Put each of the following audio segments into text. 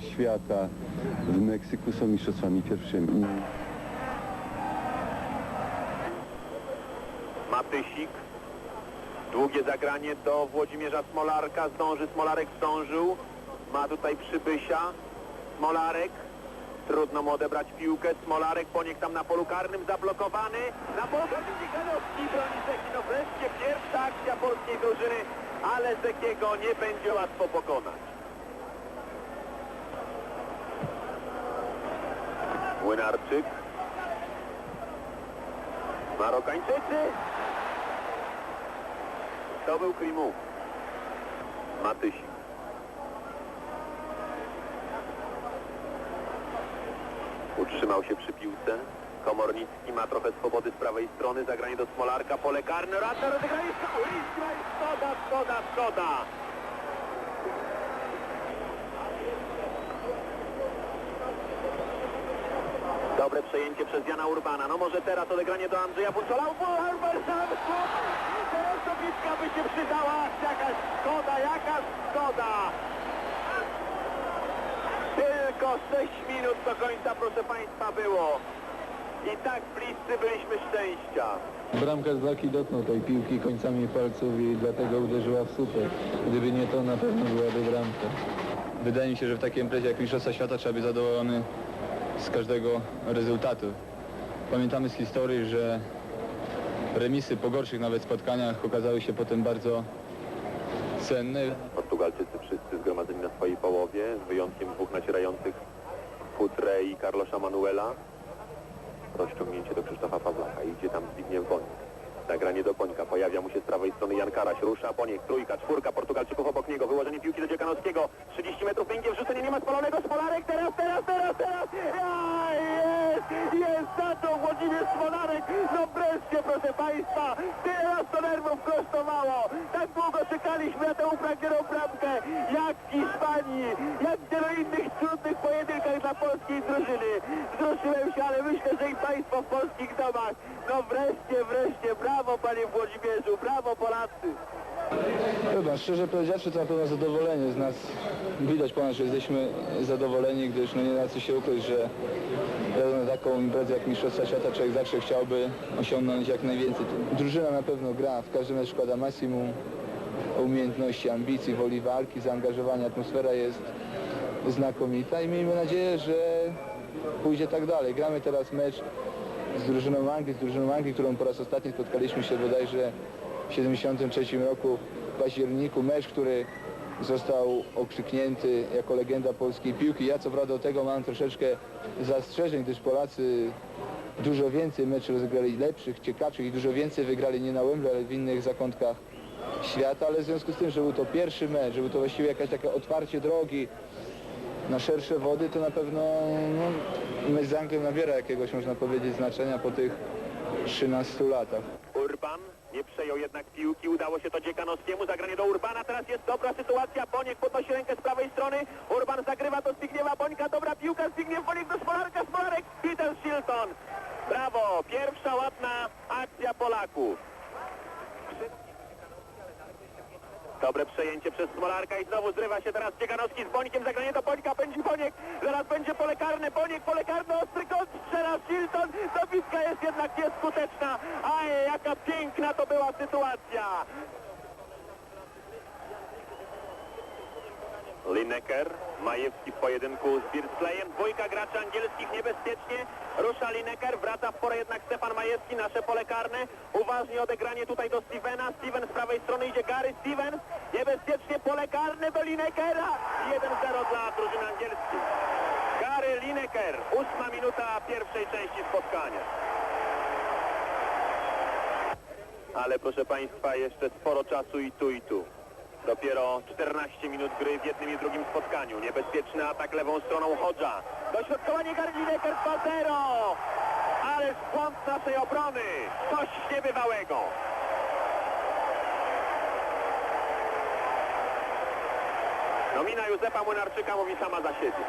Świata w Meksyku są mistrzostwami pierwszymi. Matysik. Długie zagranie do Włodzimierza Smolarka. Zdąży, Smolarek zdążył. Ma tutaj przybysia. Smolarek. Trudno mu odebrać piłkę. Smolarek poniek tam na polu karnym zablokowany. Na polu karnym broni Zeki. No wreszcie pierwsza akcja polskiej drużyny, ale Zekiego nie będzie łatwo pokonać. Młynarczyk. Marokańczycy. To był Klimu. Matysik. Utrzymał się przy piłce. Komornicki ma trochę swobody z prawej strony. Zagranie do Smolarka. Pole karne. Rata rozegranie. Szkoda, szkoda, szkoda. Dobre przejęcie przez Jana Urbana. No może teraz odegranie do Andrzeja Buncola. Sam Teraz dobitka by się przydała. Jakaś szkoda, jaka szkoda. Tylko 6 minut do końca, proszę Państwa, było. I tak bliscy byliśmy szczęścia. Bramkarz Blaki dotknął tej piłki końcami palców i dlatego uderzyła w słupek. Gdyby nie to, na pewno byłaby bramka. Wydaje mi się, że w takiej imprezie jak Mistrzostwa Świata trzeba być zadowolony z każdego rezultatu. Pamiętamy z historii, że remisy po gorszych nawet spotkaniach okazały się potem bardzo cenne. Portugalczycy wszyscy zgromadzeni na swojej połowie, z wyjątkiem dwóch nacierających Futre i Carlosa Manuela. Rozciągnięcie do Krzysztofa Pawlaka. Idzie tam Zbigniew Bonik. Zagranie do Bońka. Pojawia mu się z prawej strony Jan Karaś. Rusza Boniek. Trójka, czwórka. Portugalczyków obok niego. Wyłożenie piłki do Dziekanowskiego. 30 metrów pięknie wrzucenie. Nie ma spalonego. Smolarek. Teraz, teraz, teraz, teraz. Ja, jest! Jest za to Włodzimierz Smolarek. No wreszcie, proszę Państwa. Tyle nas to nerwów kosztowało. Tak długo czekaliśmy na tę upragnioną bramkę. Jak w Hiszpanii. Jak w wielu innych trudnych pojedynkach dla polskiej drużyny. Wzruszyłem się, ale myślę, że i Państwo w polskich domach. No wreszcie, wreszcie. Brawo, Panie Włodzimierzu. Brawo, Polacy. Chyba, szczerze powiedziawszy, to na pewno zadowolenie z nas. Widać po nas, że jesteśmy zadowoleni, gdyż no nie da się ukryć, że na taką imprezę jak Mistrzostwa Świata człowiek zawsze chciałby osiągnąć jak najwięcej. Drużyna na pewno gra, w każdym razie składa maksimum umiejętności, ambicji, woli walki, zaangażowania. Atmosfera jest znakomita i miejmy nadzieję, że pójdzie tak dalej. Gramy teraz mecz z drużyną Anglii, z drużyną Anglii, którą po raz ostatni spotkaliśmy się bodajże w 73 roku w październiku. Mecz, który został okrzyknięty jako legenda polskiej piłki. Ja co prawda do tego mam troszeczkę zastrzeżeń, gdyż Polacy dużo więcej meczy rozegrali lepszych, ciekawszych i dużo więcej wygrali nie na Wembley, ale w innych zakątkach świata, ale w związku z tym, że był to pierwszy mecz, że był to właściwie jakieś takie otwarcie drogi na szersze wody, to na pewno no, mecz z Anglią nabiera jakiegoś, można powiedzieć, znaczenia po tych 13 latach. Urban nie przejął jednak piłki, udało się to Dziekanowskiemu, zagranie do Urbana, teraz jest dobra sytuacja, Boniek podnosi rękę z prawej strony, Urban zagrywa do Zbigniewa Bońka, dobra piłka, Zbigniew Boniek do Smolarka, Smolarek, Peter Shilton. Brawo, pierwsza ładna akcja Polaków. Dobre przejęcie przez Smolarka i znowu zrywa się teraz Dzieganowski z Bońkiem, zagranie do Bońka, pędzi Boniek, zaraz będzie pole karne, Boniek, pole karne, ostry kąt, strzela Shilton, dobitka jest jednak nieskuteczna, aj, jaka piękna to była sytuacja. Lineker, Majewski w pojedynku z Birsleyem, dwójka graczy angielskich niebezpiecznie, rusza Lineker, wraca w porę jednak Stefan Majewski, nasze pole karne, uważnie odegranie tutaj do Stevena, Steven z prawej strony idzie Gary Steven, niebezpiecznie pole karne do Linekera, 1-0 dla drużyny angielskiej. Gary Lineker, ósma minuta pierwszej części spotkania. Ale proszę Państwa, jeszcze sporo czasu i tu i tu. Dopiero 14 minut gry w jednym i drugim spotkaniu. Niebezpieczny atak lewą stroną Hodża. Dośrodkowanie Garnineker 2-0. Ale błąd naszej obrony. Coś niebywałego. Nomina Józefa Młynarczyka mówi sama za siebie.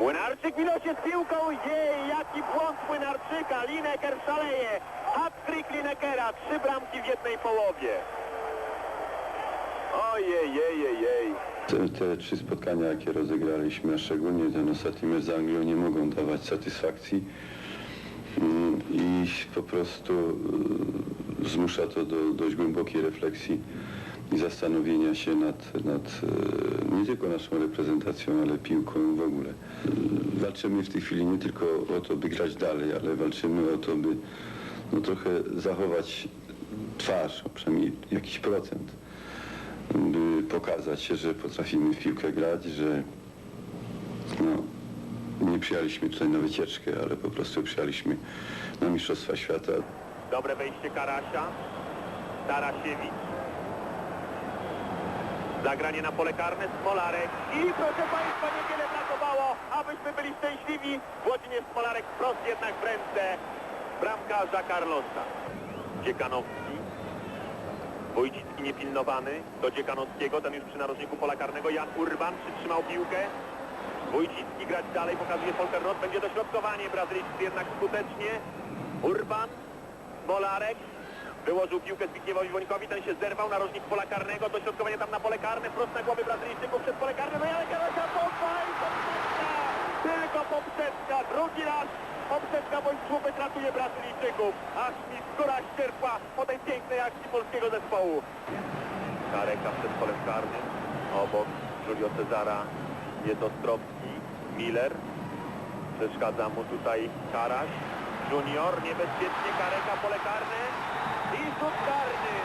Młynarczyk minął się z piłką. Jej, jaki błąd Młynarczyka. Lineker szaleje. Hat-trick Linekera. Trzy bramki w jednej połowie. Ojej, jej, jej, jej. Te, te trzy spotkania, jakie rozegraliśmy, a szczególnie ten ostatni mecz z Anglią, nie mogą dawać satysfakcji Mm, i po prostu y, zmusza to do dość głębokiej refleksji i zastanowienia się nad, nad y, nie tylko naszą reprezentacją, ale piłką w ogóle. Walczymy w tej chwili nie tylko o to, by grać dalej, ale walczymy o to, by no, trochę zachować twarz, przynajmniej jakiś procent by pokazać się, że potrafimy w piłkę grać, że no, nie przyjechaliśmy tutaj na wycieczkę, ale po prostu przyjechaliśmy na Mistrzostwa Świata. Dobre wejście Karasia. Tarasiewicz. Zagranie na pole karne Smolarek. I proszę Państwa, niewiele brakowało, abyśmy byli szczęśliwi. Włodzimierz Smolarek wprost jednak w ręce bramkarza Carlosa. Dziekanowski. Wojcicki niepilnowany do Dziekanowskiego, ten już przy narożniku pola karnego. Jan Urban przytrzymał piłkę. Wojcicki grać dalej, pokazuje Volker Roth. Będzie dośrodkowanie, Brazylijczycy jednak skutecznie. Urban, Smolarek. Wyłożył piłkę Zbigniewowi Wońkowi, ten się zerwał, narożnik pola karnego, dośrodkowanie tam na pole karne, wprost na głowy Brazylijczyków przez pole karne, no Janek Jarosia, pompa i poprzeczka! Tylko poprzeczka, drugi raz poprzeczka Wojciechówek ratuje Brazylijczyków, aż mi skóra ścierpła po tej pięknej akcji polskiego zespołu. Kareka przed polem karnym, obok Julio Cezara jest Ostrowski, Miller, przeszkadza mu tutaj Karaś, Junior, niebezpiecznie Kareka, pole karne. I rzut karny.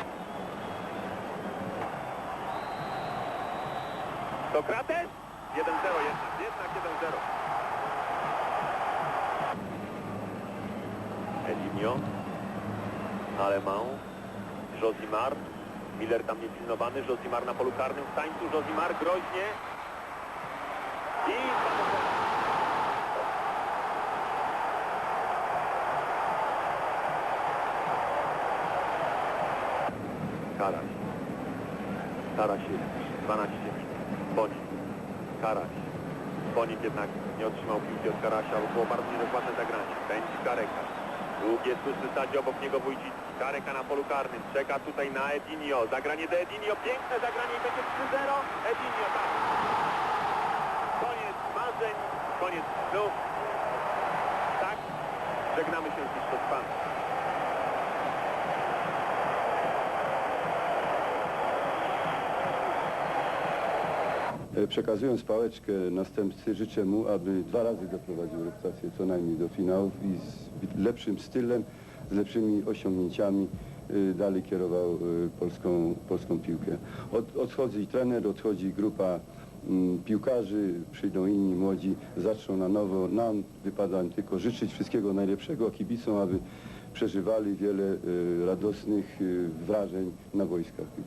Sokrates? 1-0 jednak, jednak 1-0. Elinio, Alemão, Josimar, Miller tam niepilnowany, Josimar na polu karnym w tańcu, Josimar groźnie. I Karaś. Jest 12 minut. Bonik. Karaś. Bonik jednak nie otrzymał piłki od Karasia, bo było bardzo niedokładne zagranie. Będzie Kareka. Długie susy sadzi obok niego Wójcicki. Kareka na polu karnym. Czeka tutaj na Edinio. Zagranie do Edinio. Piękne zagranie i będzie 3-0. Edinio, tak. Koniec marzeń. Koniec snów. Tak. Żegnamy się z mistrzostwami. Przekazując pałeczkę następcy, życzę mu, aby dwa razy doprowadził reprezentację co najmniej do finałów i z lepszym stylem, z lepszymi osiągnięciami y, dalej kierował y, polską, polską piłkę. Od, odchodzi trener, odchodzi grupa mm, piłkarzy, przyjdą inni młodzi, zaczną na nowo. Nam wypada tylko życzyć wszystkiego najlepszego, a kibicom, aby przeżywali wiele radosnych wrażeń na boiskach piłkarskich.